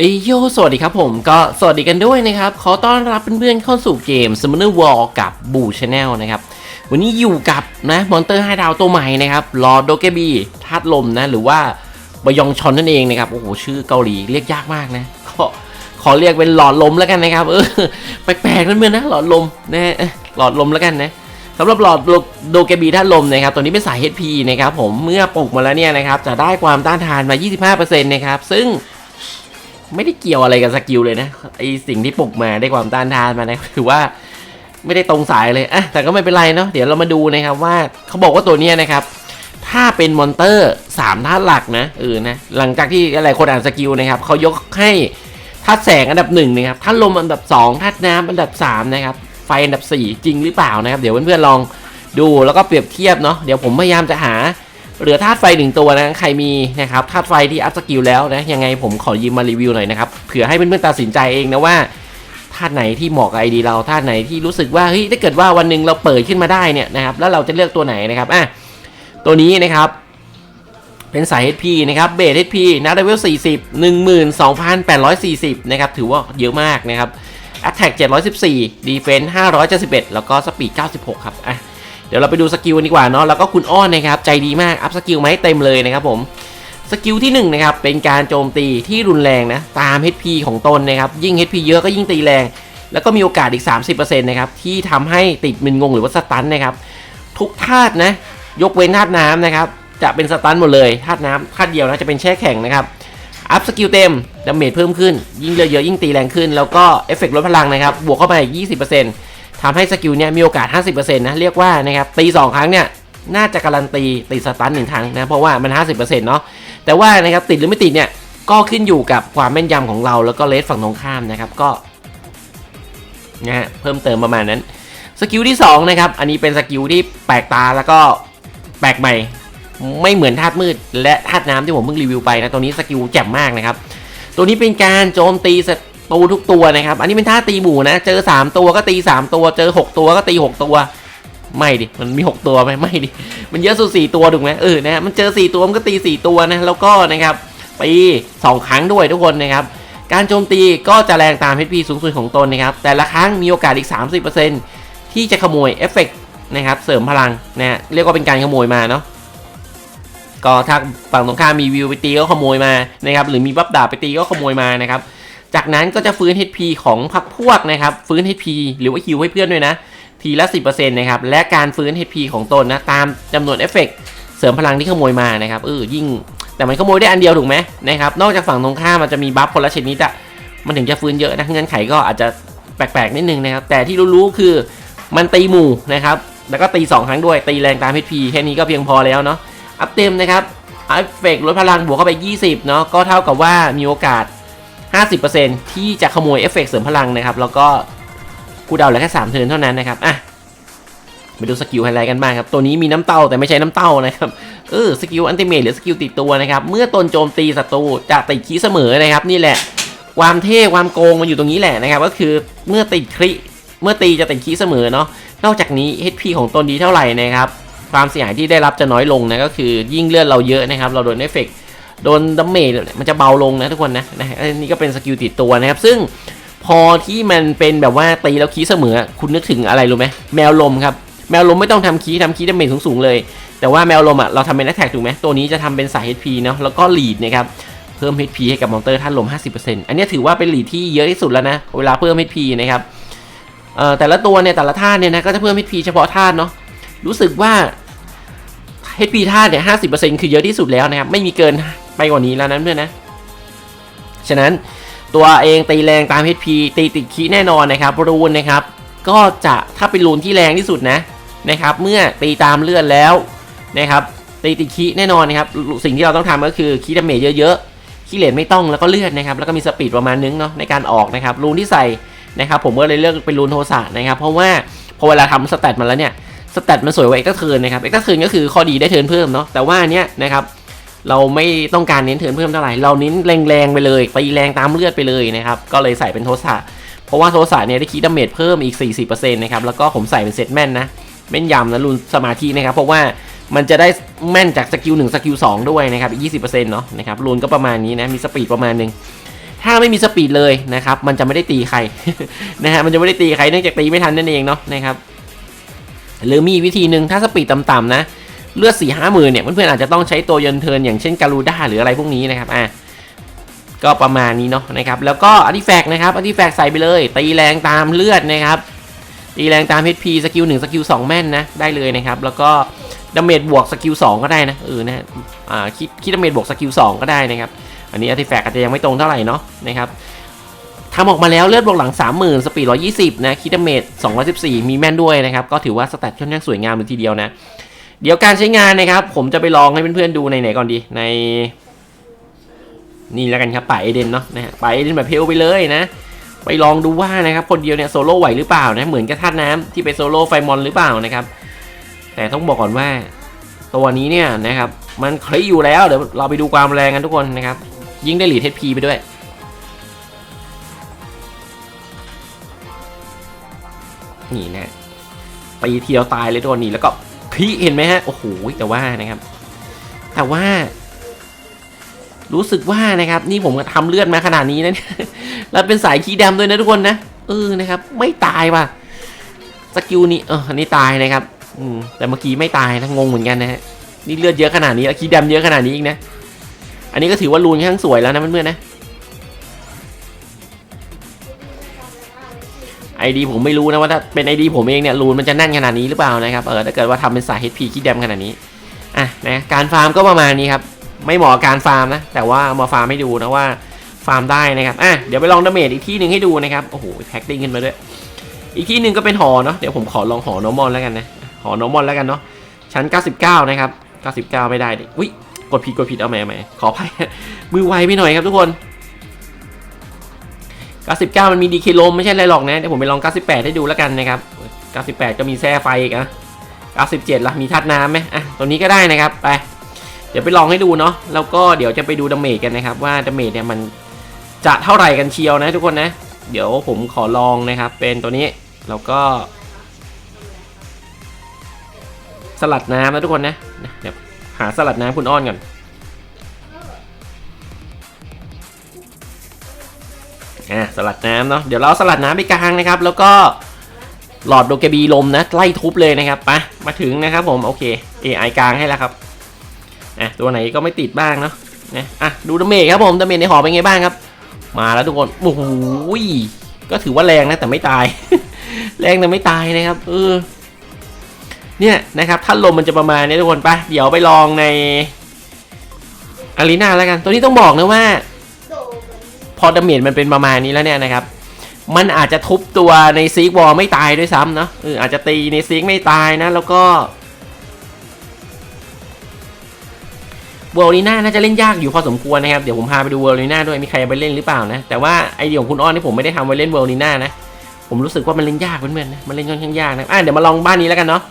เอยโยสวัสดีครับผมก็สวัสดีกันด้วยนะครับ ขอต้อนรับเพื่อนๆเข้าสู่เกม Summoner War กับบูชาแนลนะครับ วันนี้อยู่กับนะมอนเตอร์5ดาวตัวใหม่นะครับลอโดเกบีธาตุลมนะ หรือว่าบยองชอนนั่นเองนะครับ โอ้โห ชื่อเกาหลีเรียกยากมากนะก็ขอเรียกเป็นหลอดลมแล้วกันนะครับ เออแปลกๆนั่นเมือนนะหลอดลมนะเอ้ยหลอดลมแล้วกันนะสำหรับหลอดโดเกบีธาตุลมนะครับตัวนี้เป็นสาย HP นะครับผมเมื่อปลุกมาแล้วเนี่ยนะครับจะได้ความต้านทานมา 25%นะครับซึ่ง ไม่ได้เกี่ยวอะไรกับสกิลเลยนะไอสิ่งที่ปลุกมาได้ความต้านทานมานะคือว่าไม่ได้ตรงสายเลยอะแต่ก็ไม่เป็นไรเนาะเดี๋ยวเรามาดูนะครับว่าเขาบอกว่าตัวเนี้ยนะครับ ถ้าเป็นมอนเตอร์สามธาตุหลักนะเออนะหลังจากที่หลายคนอ่านสกิลนะครับเขายกให้ธาตุแสงอันดับหนึ่งนะครับธาตุลมอันดับสองธาตุน้ำอันดับสามนะครับไฟอันดับสี่จริงหรือเปล่านะครับ เดี๋ยวเพื่อนๆลองดูแล้วก็เปรียบเทียบเนาะเดี๋ยวผมพยายามจะหา เหลือธาตุไฟหนึ่งตัวนะใครมีนะครับธาตุไฟที่อัพสกิลแล้วนะยังไงผมขอยืมมารีวิวหน่อยนะครับเผื่อให้เพื่อนๆตัดสินใจเองนะว่าธาตุไหนที่เหมาะกับไอดีเราธาตุไหนที่รู้สึกว่าเฮ้ยถ้าเกิดว่าวันหนึ่งเราเปิดขึ้นมาได้เนี่ยนะครับแล้วเราจะเลือกตัวไหนนะครับอะตัวนี้นะครับเป็นสาย HP นะครับเบส HP นะเลเวล40 12,840 นะครับ ถือว่าเยอะมากนะครับ Attack 714 Defense 571 แล้วก็ Speed 96 ครับอะ เดี๋ยวเราไปดูสกิลกันดีกว่าเนาะแล้วก็คุณอ้อนนะครับใจดีมากอัพสกิลมาให้เต็มเลยนะครับผมสกิลที่1นงนะครับเป็นการโจมตีที่รุนแรงนะตาม HP ของตนนะครับยิ่ง HP เยอะก็ยิ่งตีแรง แล้วก็มีโอกาสอีก 30%นะครับที่ทำให้ติดมึนงงหรือว่าสตันนะครับทุกธาตุนะยกเว้นธาตุน้ำนะครับจะเป็นสตันหมดเลยธาตุน้ำธาตุเดียวนะจะเป็นแช่แข็งนะครับอัพสกิลเต็มดาเมจเพิ่มขึ้น ยิ่งเลือดเยอะยิ่งตีแรงขึ้น แล้วก็เอฟเฟกต์ลดพลังนะครับบวกเข้าไปอีก20% ทำให้สกิลเนี่ยมีโอกาส 50%นะเรียกว่านะครับตี 2 ครั้งเนี่ยน่าจะการันตีติดสตันหนึ่งครั้งนะเพราะว่ามัน 50%เนาะแต่ว่านะครับติดหรือไม่ติดเนี่ยก็ขึ้นอยู่กับความแม่นยำของเราแล้วก็เลสฝั่งตรงข้ามนะครับก็นะฮะเพิ่มเติมประมาณนั้นสกิลที่2นะครับอันนี้เป็นสกิลที่แปลกตาแล้วก็แปลกใหม่ ไม่เหมือนธาตุมืด และธาตุน้ำที่ผมเพิ่งรีวิวไปนะตัวนี้สกิลแจ่มมากนะครับตัวนี้เป็นการโจมตีศั ตูทุกตัวนะครับ อันนี้เป็นท่าตีหมู่นะ เจอ 3 ตัวก็ตี 3 ตัว เจอ 6 ตัวก็ตี 6 ตัว ไม่ดิ มันมี 6 ตัวไหมไม่ดิ มันเยอะสุด 4 ตัวถูกไหมเออนะฮะมันเจอ 4 ตัวมันก็ตี 4 ตัวนะ แล้วก็นะครับตี2ครั้งด้วยทุกคนนะครับ การโจมตีก็จะแรงตาม HP สูงสุดของตนนะครับ แต่ละครั้งมีโอกาสอีก 30%ที่จะขโมยเอฟเฟกต์นะครับ เสริมพลังนะฮะเรียกว่าเป็นการขโมยมาเนาะก็ถ้าฝั่งตรงข้ามมีวิวไปตีก็ขโมยมานะครับหรือมีบัฟดาบไปตีก็ขโมยมานะครับ จากนั้นก็จะฟื้น HP ของพักพวกนะครับ ฟื้น HP หรือว่าฮิวให้เพื่อนด้วยนะ ทีละ 10%นะครับ และการฟื้น HP ของตนนะ ตามจำนวนเอฟเฟกต์เสริมพลังที่ขโมยมานะครับเออยิ่ง แต่มันขโมยได้อันเดียวถูกไหมนะครับ นอกจากฝั่งตรงข้ามมันจะมีบัฟคนละชนิดอะมันถึงจะฟื้นเยอะนะเงื่อนไขก็อาจจะแปลกๆนิดนึงนะครับ แต่ที่รู้ๆคือมันตีหมู่นะครับ แล้วก็ตี 2 ครั้งด้วย ตีแรงตาม HP แค่นี้ก็เพียงพอแล้วเนาะ อัพเต็มนะครับเอฟเฟกลดพลังบวกเข้าไป 20 เนาะ ก็เท่ากับว่ามีโอกาส 50%ที่จะขโมยเอฟเฟกเสริมพลังนะครับ แล้วก็กูเดาเหลือแค่3เทิร์นเท่านั้นนะครับอะไปดูสกิลไฮไลท์กันบ้างครับ ตัวนี้มีน้ำเต้าแต่ไม่ใช่น้ำเต้านะครับ เออ สกิลอันติเมทหรือสกิลติดตัวนะครับ เมื่อตนโจมตีศัตรูจะติดคีเสมอนะครับ นี่แหละ ความเท่ความโกงมันอยู่ตรงนี้แหละนะครับ ก็คือเมื่อติดคริเมื่อตีจะติดคีเสมอเนาะ นอกจากนี้ HP ของตนดีเท่าไหร่นะครับ ความเสียหายที่ได้รับจะน้อยลงนะ ก็คือยิ่งเลือดเราเยอะนะครับ เราโดนเอฟเฟกต์ โดนดัมเมจมันจะเบาลงนะทุกคนนะนะอันนี้ก็เป็นสกิลติดตัวนะครับ ซึ่งพอที่มันเป็นแบบว่าตีแล้วคีเสมอ คุณนึกถึงอะไรรู้ไหมแมวลมครับ แมวลมไม่ต้องทำคีทำคีดัมเมจสูงๆเลย แต่ว่าแมวลมอะเราทำเป็นแอตแทกถูกไหมตัวนี้จะทำเป็นสาย HP เนาะแล้วก็ลีดนะครับเพิ่ม HP ให้กับมอนเตอร์ท่านลม 50%อันนี้ถือว่าเป็นลีดที่เยอะที่สุดแล้วนะเวลาเพิ่ม HP นะครับเอ่อแต่ละตัวเนี่ยแต่ละท่าเนี่ยนะก็จะเพิ่ม HP เฉพาะท่าเนาะรู้สึกว่า HP ธาตุเนี่ยห้าสิบเปอร์เซ็นต์คือเยอะที่สุดแล้วนะครับไม่มีเกิน ไปกว่านี้แล้วนั้นเพื่อนะ ฉะนั้นตัวเองตีแรงตาม HP ตีติดคีแน่นอนนะครับรูนนะครับ ก็จะถ้าเป็นรูนที่แรงที่สุดนะนะครับ เมื่อตีตามเลือดแล้วนะครับตีติดคีแน่นอนนะครับ สิ่งที่เราต้องทำก็คือคีดาเมจเยอะๆคีเลนไม่ต้องแล้วก็เลือดนะครับ แล้วก็มีสปีดประมาณนึงเนาะในการออกนะครับรูนที่ใส่นะครับ ผมก็เลยเลือกเป็นรูนโทสะนะครับ เพราะว่าพอเวลาทำสแตทมาแล้วเนี่ยสแตทมันสวยกว่าเอ็กซ์เทิร์นนะครับเอ็กซ์เทิร์นก็คือข้อดีได้เทิร์นเพิ่มเนาะแต่ว่าเนี้ยนะครับ เราไม่ต้องการเน้นเทิร์นเพิ่มเท่าไหร่เราเน้นแรงๆไปเลยตีแรงตามเลือดไปเลยนะครับก็เลยใส่เป็นโทสะเพราะว่าโทสะเนี่ยได้คีดาเมจเพิ่มอีก 40%นะครับแล้วก็ผมใส่เป็นเซตแม่นนะแม่นยำนะรุนสมาธินะครับเพราะว่ามันจะได้แม่นจากสกิล1สกิล2ด้วยนะครับอีก 20%เนาะนะครับรุนก็ประมาณนี้นะมีสปีดประมาณนึงถ้าไม่มีสปีดเลยนะครับมันจะไม่ได้ตีใครนะฮะมันจะไม่ได้ตีใครเนื่องจากตีไม่ทันนั่นเองเนาะนะครับหรือมีวิธีหนึ่งถ้าสปีดต่ำๆนะ เลือดสี่ห้าหมื่นเนี่ยเพื่อนๆอาจจะต้องใช้ตัวยนเทินอย่างเช่นการูด้าหรืออะไรพวกนี้นะครับอะก็ประมาณนี้เนาะนะครับแล้วก็อาร์ติแฟกนะครับอาร์ติแฟกใส่ไปเลยตีแรงตามเลือดนะครับตีแรงตาม HP สกิล1สกิล2แม่นนะได้เลยนะครับแล้วก็ดาเมจบวกสกิล2ก็ได้นะเออนะอ่าคิดคิดดาเมจบวกสกิล2ก็ได้นะครับอันนี้อาร์ติแฟกอาจจะยังไม่ตรงเท่าไหร่เนาะนะครับทำออกมาแล้วเลือดบวกหลัง 30,000 สปีด 120 นะคิดดาเมจ214 มีแม่นด้วยนะครับก็ถือว่าสแตทค่อนข้างสวยงามเลยทีเดียวนะ เดี๋ยวการใช้งานนะครับ ผมจะไปลองให้เพื่อนๆดูในไหนก่อนดีใน นี่แล้วกันครับป่าเอเดนเนาะนะฮะป่าเอเดนแบบเพลไปเลยนะ ไปลองดูว่านะครับคนเดียวเนี่ยโซโล่ไหวหรือเปล่านะเหมือนกับธาตุน้ำที่ไปโซโล่ไฟมอนหรือเปล่านะครับ แต่ต้องบอกก่อนว่า ตัวนี้เนี่ยนะครับมันคลีอยู่แล้วเดี๋ยวเราไปดูความแรงกันทุกคนนะครับ ยิ่งได้หลีดเทพีไปด้วยนี่นะตีทีเดียวตายเลยตัวนี้แล้วก็ พี่เห็นไหมฮะ โอ้โห แต่ว่านะครับ แต่ว่า รู้สึกว่านะครับ นี่ผมทำเลือดมาขนาดนี้นะแล้วเป็นสายขี้ดำด้วยนะทุกคนนะ เออ นะครับ ไม่ตายว่ะ สกิลนี้ เอออันนี้ตายนะครับ อืม แต่เมื่อกี้ไม่ตายนะงงเหมือนกันนะฮะ นี่เลือดเยอะขนาดนี้แล้วขี้ดำเยอะขนาดนี้อีกนะ อันนี้ก็ถือว่ารูนค่อนข้างสวยแล้วนะเพื่อนๆนะ ไอดีผมไม่รู้นะว่าถ้าเป็นไอดีผมเองเนี่ยรูนมันจะแน่นขนาดนี้หรือเปล่านะครับเออถ้าเกิดว่าทำเป็นสาย HP ขี้ดำขนาดนี้อะนะการฟาร์มก็ประมาณนี้ครับไม่เหมาะการฟาร์มนะแต่ว่ามาฟาร์มให้ดูนะว่าฟาร์มได้นะครับอะเดี๋ยวไปลองดาเมจอีกที่หนึ่งให้ดูนะครับโอ้โหแพ็กติ้งขึ้นมาด้วยอีกที่หนึ่งก็เป็นหอเนาะเดี๋ยวผมขอลองหอนอร์มอนแล้วกันนะหอนอร์มอนแล้วกันเนาะชั้น 99 นะครับ 99 ไม่ได้ดิอุ้ยกดผิดกดผิดเอาใหม่ใหม่ขออภัยมือไวไปหน่อยครับทุกคน 99 มันมีดีเคลมไม่ใช่อะไรหรอกนะ เดี๋ยวผมไปลอง 98 ให้ดูแล้วกันนะครับ 98 ก็มีแซ่ไฟอีกนะ97ล่ะมีธาตุน้ำไหมอะตัวนี้ก็ได้นะครับไปเดี๋ยวไปลองให้ดูเนาะแล้วก็เดี๋ยวจะไปดูดาเมจกันนะครับ ว่าดาเมจเนี่ยมันจะเท่าไหร่กันเชียวนะทุกคนนะ เดี๋ยวผมขอลองนะครับ เป็นตัวนี้แล้วก็ สลัดน้ำนะทุกคนนะเดี๋ยวหาสลัดน้ำคุณอ้อนก่อน อะสลัดน้ำเนาะเดี๋ยวเราสลัดน้ำไปกลางนะครับ แล้วก็หลอดโดเกบีลมนะไล่ทุบเลยนะครับไปมาถึงนะครับผมโอเค AI กลางให้แล้วครับอะตัวไหนก็ไม่ติดบ้างเนาะนะอะดูดาเมจครับผมดาเมจในหอเป็นไงบ้างครับ มาแล้วทุกคนโอ้โหก็ถือว่าแรงนะแต่ไม่ตาย แรงแต่ไม่ตายนะครับเออเนี่ยนะครับถ้าลมมันจะประมาณนี้ทุกคนไปเดี๋ยวไปลองในอารีนาแล้วกัน ตัวนี้ต้องบอกนะว่า พอดาเมจมันเป็นประมาณนี้แล้วเนี่ยนะครับ มันอาจจะทุบตัวในซีกวอลไม่ตายด้วยซ้ำเนาะเอออาจจะตีในซีกไม่ตายนะ แล้วก็เวอร์ลีน่าน่าจะเล่นยากอยู่พอสมควรนะครับ เดี๋ยวผมพาไปดูเวอร์ลีน่าด้วยมีใครไปเล่นหรือเปล่านะ แต่ว่าไอเดียของคุณอ้อนที่ผมไม่ได้ทำไว้เล่นเวอร์ลีน่านะ ผมรู้สึกว่ามันเล่นยากเพื่อนๆนะมันเล่นค่อนข้างยากนะอะเดี๋ยวมาลองบ้านนี้แล้วกันเนาะ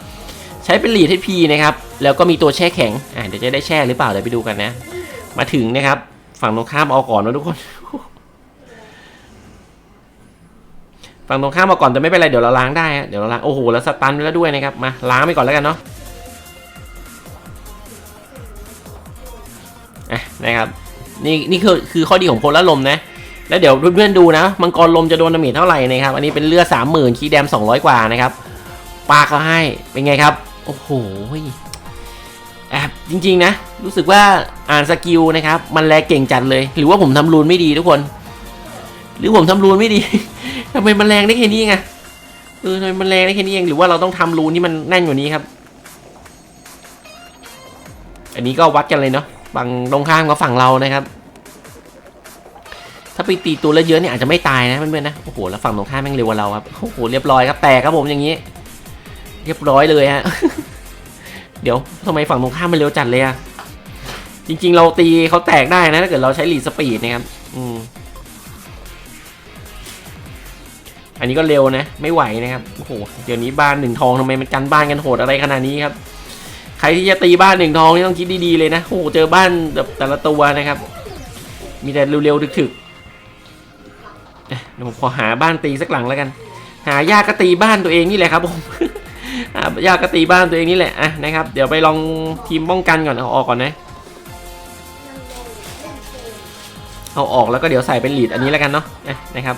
ใช้เป็นลีดให้พีนะครับแล้วก็มีตัวแช่แข็งอะเดี๋ยวจะได้แช่หรือเปล่าเดี๋ยวไปดูกันนะ มาถึงนะครับ ฝั่งตรงข้ามเอาก่อนนะทุกคน ฝั่งตรงข้ามมาก่อนแต่ไม่เป็นไรเดี๋ยวเราล้างได้เดี๋ยวเราล้างโอ้โหแล้วสตันไปแล้วด้วยนะครับมาล้างไปก่อนแล้วกันเนาะนะครับนี่นี่คือคือข้อดีของโพลาร์ลมนะแล้วเดี๋ยวเพื่อนๆดูนะมังกรลมจะโดนดาเมจเท่าไหร่นะครับอันนี้เป็นเลือดสามหมื่นคีย์แดมสองร้อยกว่านะครับปาเขาให้เป็นไงครับโอ้โหแอบจริงๆนะ รู้สึกว่าอ่านสกิลนะครับ มันแลเก่งจัดเลย หรือว่าผมทำรูนไม่ดีทุกคน หรือผมทำรูนไม่ดีทำไมมันแรงได้แค่นี้ไงเออทำไมมันแรงได้แค่นี้เองหรือว่าเราต้องทำรูนที่มันแน่นกว่านี้ครับ อันนี้ก็วัดกันเลยเนาะฝั่งตรงข้ามกับฝั่งเรานะครับ ถ้าไปตีตัวแล้วเยอะเนี่ยอาจจะไม่ตายนะเพื่อนๆนะโอ้โหแล้วฝั่งตรงข้ามแม่งเร็วกว่าเราครับโอ้โหเรียบร้อยครับแตกครับผมอย่างนี้ เรียบร้อยเลยฮะเดี๋ยวทำไมฝั่งตรงข้ามมันเร็วจัดเลยอะจริง ๆ เราตีเขาแตกได้นะถ้าเกิดเราใช้ลีดสปีดนะครับ อันนี้ก็เร็วนะ ไม่ไหวนะครับ โอ้โห เดี๋ยวนี้บ้านหนึ่งทองทำไมมันกันบ้านกันโหดอะไรขนาดนี้ครับ ใครที่จะตีบ้านหนึ่งทองนี่ต้องคิดดีๆเลยนะ โอ้โห เจอบ้านแบบแต่ละตัวนะครับ มีแต่เร็วๆถึกๆเอ๊ะเดี๋ยวผมขอหาบ้านตีสักหลังแล้วกัน หายากก็ตีบ้านตัวเองนี่แหละครับผมหายากก็ตีบ้านตัวเองนี่แหละอะนะครับ เดี๋ยวไปลองทีมป้องกันก่อนเอาออกก่อนนะ เอาออกแล้วก็เดี๋ยวใส่เป็นลีดอันนี้แล้วกันเนาะนะครับ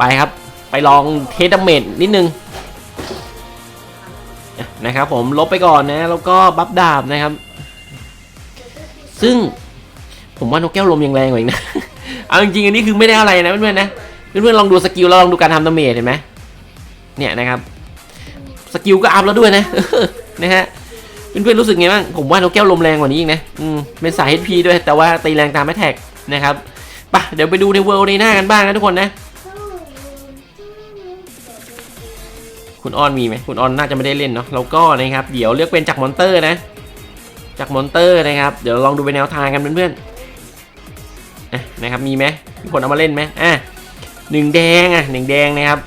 ไปครับ ไปลองเทสดาเมจนิดนึงนะครับผมลบไปก่อนนะ แล้วก็บัฟดาบนะครับ ซึ่งผมว่านกแก้วลมยังแรงกว่าอีกนะ เอาจริงๆอันนี้คือไม่ได้อะไรนะเพื่อนๆนะ เพื่อนๆลองดูสกิลแล้วลองดูการทำดาเมจเห็นไหมเนี่ยนะครับ สกิลก็อัพแล้วด้วยนะนะฮะเพื่อนๆรู้สึกไงบ้าง ผมว่านกแก้วลมแรงกว่านี้อีกนะ อืม เป็นสาย HP ด้วย แต่ว่าตีแรงตามแมทแท็กนะครับปะเดี๋ยวไปดูในเวิลด์ในหน้ากันบ้างนะทุกคนนะ คุณออนมีไหมคุณออนน่าจะไม่ได้เล่นเนาะแล้วก็นะครับเดี๋ยวเลือกเป็นจากมอนเตอร์นะ จากมอนเตอร์นะครับเดี๋ยวลองดูเป็นแนวทางกันเพื่อนๆอะนะครับมีไหมมีคนเอามาเล่นไหมอะหนึ่งแดงอะหนึ่งแดงนะครับ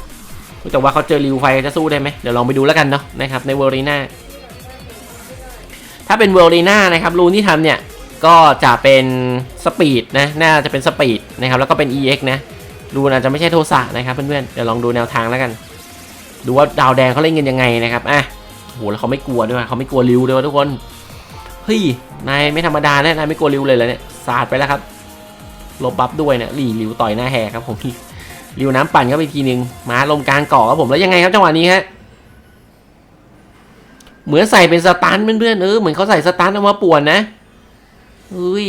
แต่ว่าเขาเจอริวไฟจะสู้ได้ไหมเดี๋ยวลองไปดูแล้วกันเนาะนะครับในเวิลด์ในหน้าถ้าเป็นเวลลีน่านะครับรูนที่ทำเนี่ยก็จะเป็นสปีดนะน่าจะเป็นสปีดนะครับแล้วก็เป็น EX นะรูนอาจจะไม่ใช่โทสะนะครับเพื่อนๆเดี๋ยวลองดูแนวทางแล้วกัน ดูว่าดาวแดงเขาเล่นกันยังไงนะครับอะโหแล้วเขาไม่กลัวด้วยเขาไม่กลัวริวด้วยทุกคนเฮ้ยนายไม่ธรรมดานะนายไม่กลัวริวเลยเหรอเนี่ยสาดไปแล้วครับลบบัฟด้วยเนี่ยหลีริวต่อยหน้าแหกครับผมริวน้ำปั่นเข้าไปทีนึงมาลมกลางเกาะครับผมแล้วยังไงครับจังหวะนี้ฮะเหมือนใส่เป็นสตันเพื่อนๆเออเหมือนเขาใส่สตันเอามาป่วนนะเฮ้ย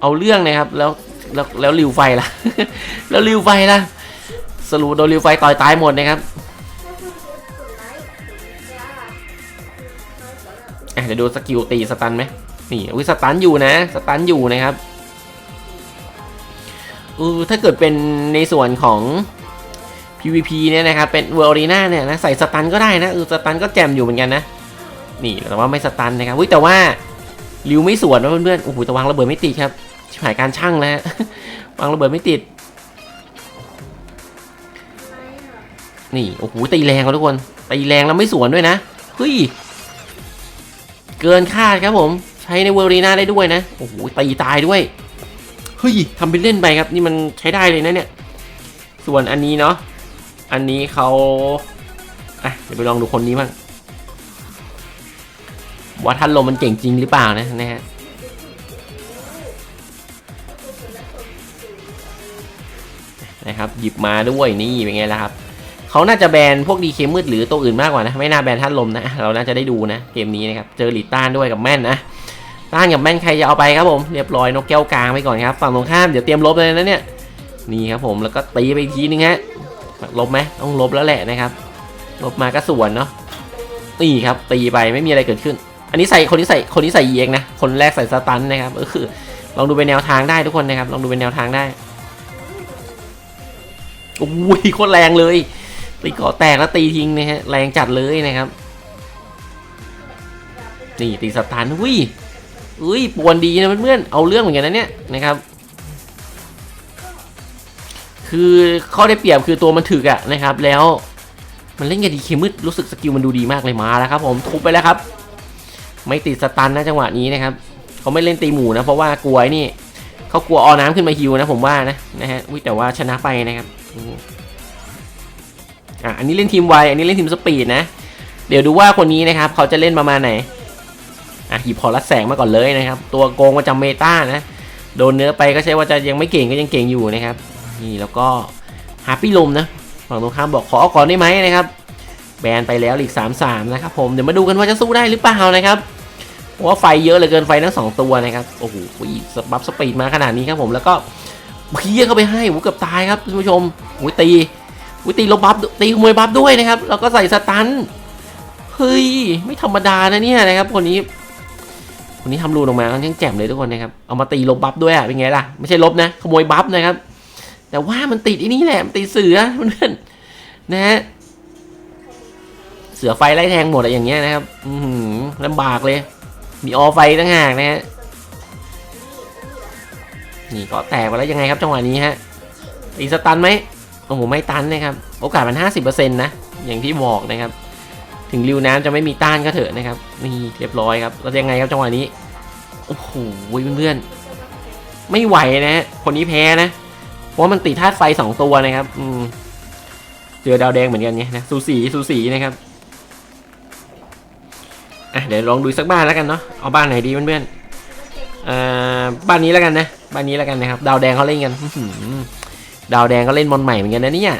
เอาเรื่องนะครับแล้วแล้วแล้วริวไฟล่ะ แล้วริวไฟล่ะสรุปโดนริวไฟต่อยตายหมดนะครับ อะเดี๋ยวดูสกิลตีสตันไหมนี่อุ้ยสตันอยู่นะสตันอยู่นะครับเออถ้าเกิดเป็นในส่วนของ PVP เนี่ยนะครับเป็นเวอร์ r ีน่าเนี่ยนะใส่สตันก็ได้นะเออสตันก็แจมอยู่เหมือนกันนะ นี่แต่ว่าไม่สตันนะครับอุ้ยแต่ว่าริวไม่สวนนะเพื่อนๆโอ้โหแต่วางระเบิดไม่ติดครับชิบหายการช่างแล้ววางระเบิดไม่ติด นี่โอ้โหตีแรงครับทุกคนตีแรงแล้วไม่สวนด้วยนะเฮ้ย เกินคาดครับผม ใช้ในเวอร์รีนาได้ด้วยนะ โอ้โหตีตายด้วย เฮ้ยทำเป็นเล่นไปครับ นี่มันใช้ได้เลยนะเนี่ย ส่วนอันนี้เนาะ อันนี้เขาอะเดี๋ยวไปลองดูคนนี้บ้างว่าท่านลมมันเก่งจริงหรือเปล่านะนะฮะนะครับ หยิบมาด้วยนี่เป็นไงล่ะครับ เขาน่าจะแบนพวกดีเคมืดหรือตัวอื่นมากกว่านะ ไม่น่าแบนท่านลมนะ เราน่าจะได้ดูนะเกมนี้นะครับ เจอหลีต้านด้วยกับแม่นนะ ต้านกับแม่นใครจะเอาไปครับผม เรียบร้อยนกแก้วกลางไปก่อนครับ ฝั่งตรงข้ามเดี๋ยวเตรียมลบเลยนะเนี่ย นี่ครับผม แล้วก็ตีไปทีนึงฮะ ลบไหมต้องลบแล้วแหละนะครับ ลบมาก็ส่วนเนาะ นี่ครับ ตีไปไม่มีอะไรเกิดขึ้น อันนี้ใส่คนที่ใส่คนที่ใส่ EX นะ คนแรกใส่สตันนะครับก็คือลองดูเป็นแนวทางได้ทุกคนนะครับ ลองดูเป็นแนวทางได้โอ้ยโคตรแรงเลย ตีเกาะแตกแล้วตีทิ้งนะฮะแรงจัดเลยนะครับนี่ตีสตันอุ้ยอุ้ยปวนดีนะเพื่อนๆเอาเรื่องเหมือนกันนะเนี่ยนะครับ คือข้อได้เปรียบคือตัวมันถึกอะนะครับ แล้วมันเล่นกับดีเคมืดรู้สึกสกิลมันดูดีมากเลยมาแล้วครับ ผมทุบไปแล้วครับ ไม่ติดสตันนะจังหวะนี้นะครับเขาไม่เล่นตีหมูนะเพราะว่ากลัวนี่เขากลัวเอน้ำขึ้นมาฮิวนะผมว่านะนะฮะแต่ว่าชนะไปนะครับ อะอันนี้เล่นทีมไวอันนี้เล่นทีมสปีดนะ เดี๋ยวดูว่าคนนี้นะครับเขาจะเล่นประมาณไหนอะหยิบพอรัดแสงมาก่อนเลยนะครับ ตัวโกงประจำเมตานะโดนเนื้อไปก็ใช่ว่าจะยังไม่เก่งก็ยังเก่งอยู่นะครับ นี่แล้วก็ฮาปี้ลมนะฝั่งตรงข้ามบอกขอเอาก่อนได้ไหมนะครับ แบนไปแล้วอีก3 3นะครับผมเดี๋ยวมาดูกันว่าจะสู้ได้หรือเปล่านะครับเพราะว่าไฟเยอะเหลือเกินไฟทั้งสองตัวนะครับโอ้โหสบับสปีดมาขนาดนี้ครับผมแล้วก็เพี้ยเข้าไปให้โหูเกือบตายครับท่านผู้ชมโหูตี หูตีลบบัฟตีขโมยบัฟด้วยนะครับ แล้วก็ใส่สตันเฮ้ยไม่ธรรมดานะเนี่ยนะครับคนนี้ คนนี้ทำรูนออกมาค่อนข้งแจ่มเลยทุกคนนะครับเอามาตีลบบัฟด้วยอะเป็นไงล่ะไม่ใช่ลบนะขโมยบัฟนะครับ แต่ว่ามันติดอ้นี่แหละมันติดเสือเพื่อนนะฮะเสือไฟไล่แทงหมดอะไรอย่างเงี้ยนะครับ อืลำบากเลย มีออไฟตั้งหากนะฮะนี่ก็แตกไปแล้วยังไงครับจังหวะนี้ฮะตีสตันไหม โอ้โหไม่ตันนะครับ โอกาสมัน 50%นะอย่างที่บอกนะครับ ถึงริวน้ำจะไม่มีต้านก็เถอะนะครับ นี่เรียบร้อยครับแล้วยังไงครับจังหวะนี้ โอ้โหเพื่อนๆไม่ไหวนะ คนนี้แพ้นะ เพราะมันติดธาตุไฟสองตัวนะครับ อืมเจอดาวแดงเหมือนกันไงนะสูสีสูสีนะครับอะเดี๋ยวลองดูสักบ้านแล้วกันเนาะเอาบ้านไหนดีเพื่อนอ่าบ้านนี้แล้วกันนะบ้านนี้แล้วกันนะครับ ดาวแดงเขาเล่นกันอื ดาวแดงก็เล่นมอนใหม่เหมือนกันนะเนี่ย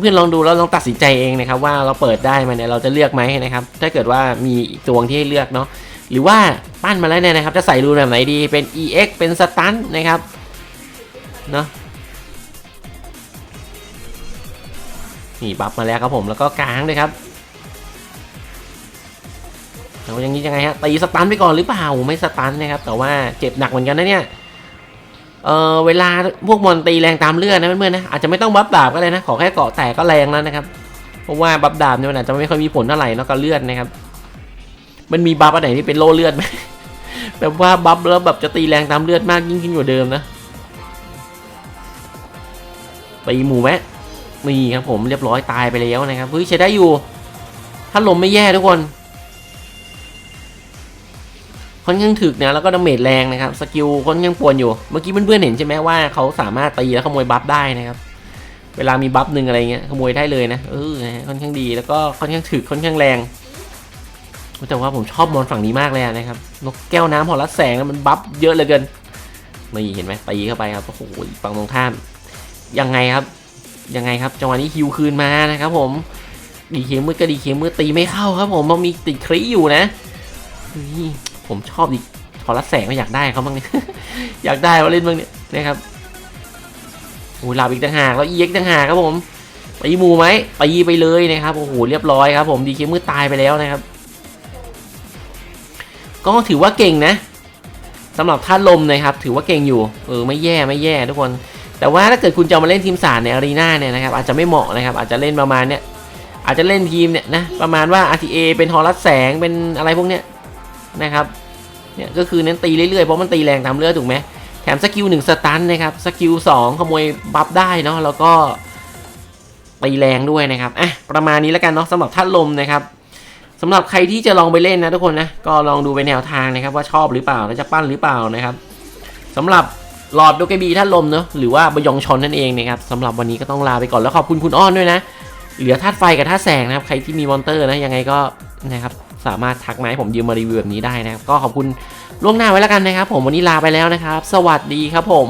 เพื่อนๆลองดูแล้วลองตัดสินใจเองนะครับว่าเราเปิดได้มาเนี่ยเราจะเลือกไหมนะครับ ถ้าเกิดว่ามีอีกตัวที่ให้เลือกเนาะหรือว่าปั้นมาแล้วเนี่ยนะครับ จะใส่รูแบบไหนดีเป็น EX เป็นสตันนะครับเนาะนี่บัฟมาแล้วครับผมแล้วก็กลางด้วยครับเอาอย่างนี้ยังไงฮะตีสตันไปก่อนหรือเปล่าไม่สตันนะครับแต่ว่าเจ็บหนักเหมือนกันนะเนี่ย เออเวลาพวกมอนตีแรงตามเลือดนะเพื่อนๆนะอาจจะไม่ต้องบัฟดาบก็เลยนะขอแค่เกาะแตกก็แรงแล้วนะครับ เพราะว่าบัฟดาบเนี่ยมันอาจจะไม่ค่อยมีผลเท่าไหร่นอะกับเลือดนะครับ มันมีบัฟอันไหนที่เป็นโลเลือดไหมแบบว่าบัฟแล้วแบบจะตีแรงตามเลือดมากยิ่งขึ้นกว่าเดิมนะตีหมูไหมนี่ครับผมเรียบร้อยตายไปแล้วนะครับเฮ้ยใช้ได้อยู่ ถ้าลมไม่แย่ทุกคน ค่อนข้างถึกนะแล้วก็ดาเมจแรงนะครับสกิลค่อนข้างปวนอยู่เมื่อกี้เพื่อนๆเห็นใช่ไหมว่าเขาสามารถตีแล้วขโมยบัฟได้นะครับเวลามีบัฟหนึ่งอะไรเงี้ยขโมยได้เลยนะเออค่อนข้างดีแล้วก็ค่อนข้างถึกค่อนข้างแรงแต่ว่าผมชอบมอนฝั่งนี้มากเลยนะครับนกแก้วน้ำหอรัดแสงมันบัฟเยอะเหลือเกินนี่เห็นไหมตีเข้าไปครับโอ้โหฝั่งตรงข้ามยังไงครับยังไงครับจังหวะนี้ฮิวคืนมานะครับผมดีเคมืดก็ดีเคมืดตีไม่เข้าครับผมมันมีติดครีอยู่นะ ผมชอบดิขอรัดแสงไม่อยากได้เขาบ้างเนี่ยอยากได้วาเล่นบ้างเนี่ยนะครับโอ้ยลาบอีกต่างหากแล้วเอ็กต่างหากครับผมตีหมูไหมตีไปเลยนะครับโอ้โหเรียบร้อยครับ ผมดีเคมืดตายไปแล้วนะครับ ก็ถือว่าเก่งนะสำหรับท่าตุลมนะครับ ถือว่าเก่งอยู่เออไม่แย่ไม่แย่ทุกคน แต่ว่าถ้าเกิดคุณจะมาเล่นทีมสารในอารีนาเนี่ยนะครับอาจจะไม่เหมาะนะครับ อาจจะเล่นประมาณเนี้ยอาจจะเล่นทีมเนี่ยนะประมาณว่า RTA เป็นฮอลัสแสงเป็นอะไรพวกเนี้ยนะครับ เนี่ยก็คือเน้นตีเรื่อยๆเพราะมันตีแรงตามเลือดถูกไหมแถมสกิลหนึ่งสตันนะครับสกิลสองขโมยบัฟได้เนาะแล้วก็ตีแรงด้วยนะครับอะประมาณนี้แล้วกันเนาะสำหรับท่าตุลมนะครับสำหรับใครที่จะลองไปเล่นนะทุกคนนะก็ลองดูไปแนวทางนะครับว่าชอบหรือเปล่าแล้วจะปั้นหรือเปล่านะครับสำหรับหลอดโดเกบีท่านลมเนอะหรือว่าบยองชอนนั่นเองนะครับสำหรับวันนี้ก็ต้องลาไปก่อนแล้วขอบคุณคุณอ้อนด้วยนะเหลือธาตุไฟกับธาตุแสงนะครับใครที่มีมอนเตอร์นะยังไงก็นะครับ สามารถทักมาให้ผมยืมมารีวิวแบบนี้ได้นะครับก็ขอบคุณล่วงหน้าไว้แล้วกันนะครับ ผมวันนี้ลาไปแล้วนะครับ สวัสดีครับผม